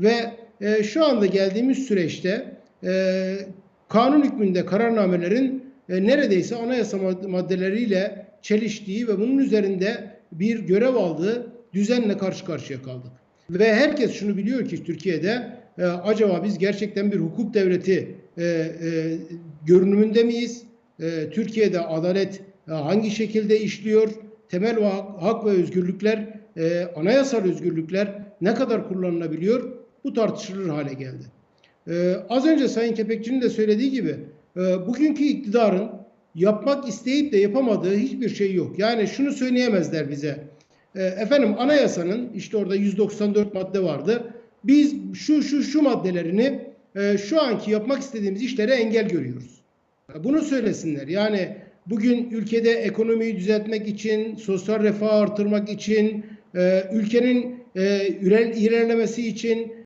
Ve e, şu anda geldiğimiz süreçte e, kanun hükmünde kararnamelerin e, neredeyse anayasa mad- maddeleriyle çeliştiği ve bunun üzerinde bir görev aldığı düzenle karşı karşıya kaldık. Ve herkes şunu biliyor ki Türkiye'de e, acaba biz gerçekten bir hukuk devleti e, e, görünümünde miyiz? E, Türkiye'de adalet e, hangi şekilde işliyor? Temel hak, hak ve özgürlükler, e, anayasal özgürlükler ne kadar kullanılabiliyor? Bu tartışılır hale geldi. Ee, az önce Sayın Kepekçi'nin de söylediği gibi e, bugünkü iktidarın yapmak isteyip de yapamadığı hiçbir şey yok. Yani şunu söyleyemezler bize. E, efendim anayasanın işte orada 194 madde vardı. Biz şu şu şu maddelerini e, şu anki yapmak istediğimiz işlere engel görüyoruz. Bunu söylesinler. Yani bugün ülkede ekonomiyi düzeltmek için, sosyal refahı artırmak için, e, ülkenin e, ilerlemesi için